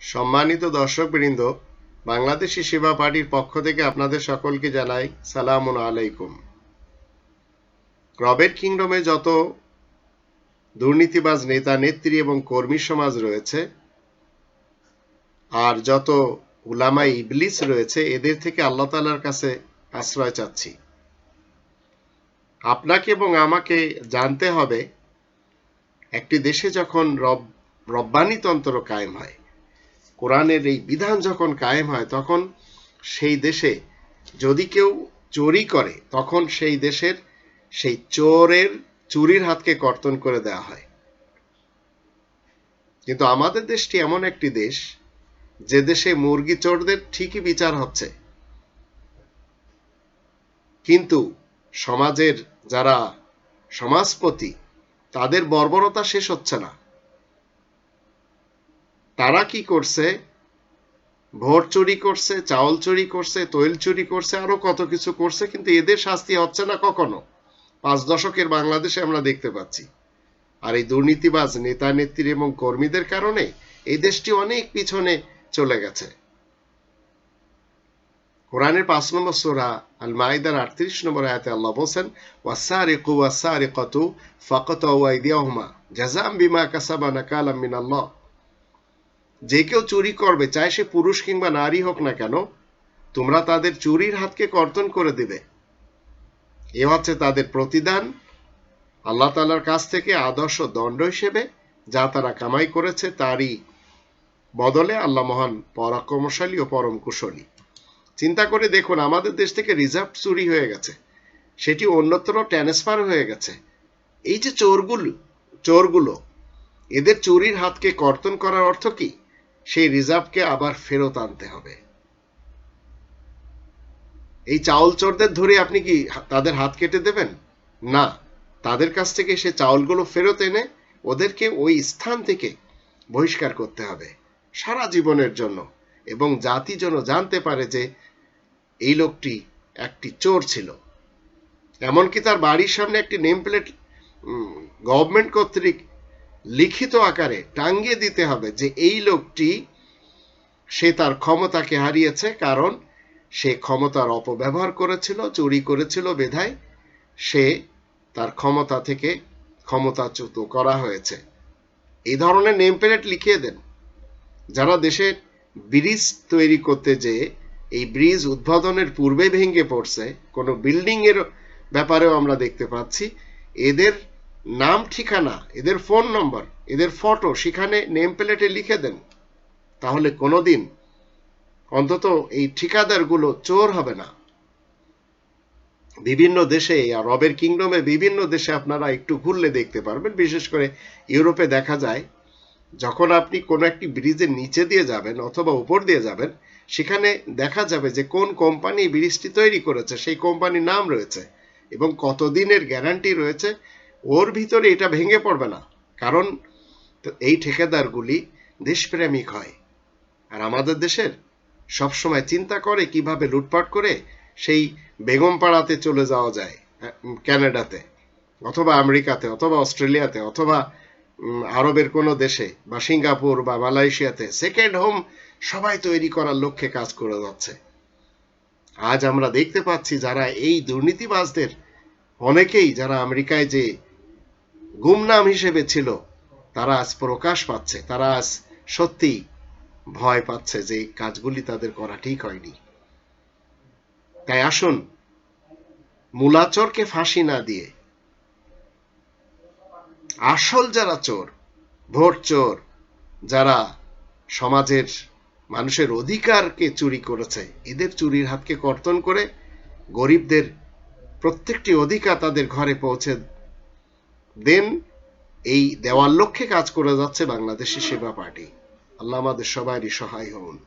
সম্মানিত দর্শকবৃন্দ, বাংলাদেশি সেবা পার্টির পক্ষ থেকে আপনাদের সকলকে জানাই সালামুন আলাইকুম। রবেট কিংডমে যত দুর্নীতিবাজ নেতা, নেত্রী এবং কর্মী সমাজ রয়েছে, আর যত উলামা ইবলিস রয়েছে, এদের থেকে আল্লাহ তালার কাছে আশ্রয় চাচ্ছি। আপনাকে এবং আমাকে জানতে হবে, একটি দেশে যখন রব রব্বানিতন্ত্র কায়েম হয় কোরআনের এই বিধান যখন কায়েম হয়, তখন সেই দেশে যদি কেউ চুরি করে, তখন সেই দেশের সেই চোরের চুরির হাতকে কর্তন করে দেওয়া হয়। কিন্তু আমাদের দেশটি এমন একটি দেশ, যে দেশে মুরগি চোরদের ঠিকই বিচার হচ্ছে। কিন্তু সমাজের যারা সমাজপতি, তাদের বর্বরতা শেষ হচ্ছে না। তারা কি করছে? ভোট চুরি করছে, চাউল চুরি করছে, তৈল চুরি করছে, আরও কত কিছু করছে, কিন্তু এদের শাস্তি হচ্ছে না কখনো। পাঁচ দশকের বাংলাদেশে আমরা দেখতে পাচ্ছি। আর এই দুর্নীতিবাজ নেতা, নেত্রী এবং কর্মীদের কারণে এই দেশটি অনেক পিছনে চলে গেছে। কোরআনের পাঁচ নম্বর সোরা আল মাইদার আটত্রিশ নম্বর আয়াতে আল্লাহ বলছেন ওয়াসারিকু ওয়াসারিকাতু ফাকাতু আইদিয়াহুমা জাযাম বিমা কাসাবা নাকালাম মিনাল্লাহ। যে কেউ চুরি করবে চাই সে পুরুষ কিংবা নারী হোক না কেন, তোমরা তাদের চুরির হাতকে কর্তন করে দিবে। এ হচ্ছে তাদের প্রতিদান। আল্লাহ তালার কাছ থেকে আদর্শ দণ্ড হিসেবে যা তারা কামাই করেছে, তারই বদলে আল্লাহ মহান পরাক্রমশালী ও পরম কুশলী। চিন্তা করে দেখুন, আমাদের দেশ থেকে রিজার্ভ চুরি হয়ে গেছে। সেটি অন্যত্র ট্রান্সফার হয়ে গেছে। এই যে চোরগুলো চোরগুলো, এদের চুরির হাতকে কর্তন করার অর্থ কি? সেই রিজার্ভকে আবার ফেরত আনতে হবে। এই চাউল চোরদের ধরে আপনি কি তাদের হাত কেটে দেবেন? না, তাদের কাছ থেকে সে চাউলগুলো ফেরত এনে ওদেরকে ওই স্থান থেকে বহিষ্কার করতে হবে সারা জীবনের জন্য। এবং জাতি যেন জানতে পারে যে এই লোকটি একটি চোর ছিল। এমনকি তার বাড়ির সামনে একটি নেম প্লেট গভর্নমেন্ট কর্তৃক লিখিত আকারে টাঙ্গিয়ে দিতে হবে যে এই লোকটি সে তার ক্ষমতাকে হারিয়েছে, কারণ সে ক্ষমতার অপব্যবহার করেছিল, চুরি করেছিল বেধায়। সে তার ক্ষমতা থেকে ক্ষমতাচ্যুত করা হয়েছে। এই ধরনের নেম প্লেট লিখিয়ে দেন। যারা দেশে ব্রিজ তৈরি করতে যে এই ব্রিজ উদ্বোধনের পূর্বে ভেঙে পড়ছে, কোনো বিল্ডিং এর ব্যাপারেও আমরা দেখতে পাচ্ছি। এদের নাম, ঠিকানা, এদের ফোন নম্বর, এদের ফটো সেখানে নেম প্লেটে লিখে দেন। তাহলে কোনোদিন অন্তত এই ঠিকাদারগুলো চোর হবে না। বিভিন্ন দেশে রবের কিংডমে বিভিন্ন দেশে আপনারা একটু ঘুরলে দেখতে পারবেন। বিশেষ করে ইউরোপে দেখা যায়, যখন আপনি কোনো একটি ব্রিজের নিচে দিয়ে যাবেন অথবা উপর দিয়ে যাবেন, সেখানে দেখা যাবে যে কোন কোম্পানি ব্রিজটি তৈরি করেছে, সেই কোম্পানির নাম রয়েছে এবং কতদিনের গ্যারান্টি রয়েছে ওর ভিতরে এটা ভেঙে পড়বে না। কারণ এই ঠিকাদারগুলি দেশপ্রেমিক হয়। আর আমাদের দেশের সবসময় চিন্তা করে কীভাবে লুটপাট করে সেই বেগম পাড়াতে চলে যাওয়া যায় ক্যানাডাতে, অথবা আমেরিকাতে, অথবা অস্ট্রেলিয়াতে, অথবা আরবের কোনো দেশে, বা সিঙ্গাপুর, বা মালয়েশিয়াতে, সেকেন্ড হোম সবাই তৈরি করার লক্ষ্যে কাজ করে যাচ্ছে। আজ আমরা দেখতে পাচ্ছি যারা এই দুর্নীতিবাজদের, অনেকেই যারা আমেরিকায় যে গুমনাম হিসেবে ছিল। তারা আজ প্রকাশ পাচ্ছে, তারা আজ সত্যি ভয় পাচ্ছে যে কাজগুলি তাদের করা ঠিক হয়নি। তাই আসুন, মূলাচরকে ফাঁসি না দিয়ে আসল যারা চোর, ভোট চোর, যারা সমাজের মানুষের অধিকারকে চুরি করেছে, এদের চুরির হাতকে কর্তন করে গরিবদের প্রত্যেকটি অধিকার তাদের ঘরে পৌঁছে দেন এই দেওয়ার লক্ষ্যে কাজ করে যাচ্ছে বাংলাদেশের সেবা পার্টি। আল্লাহ আমাদের সবারই সহায় হন।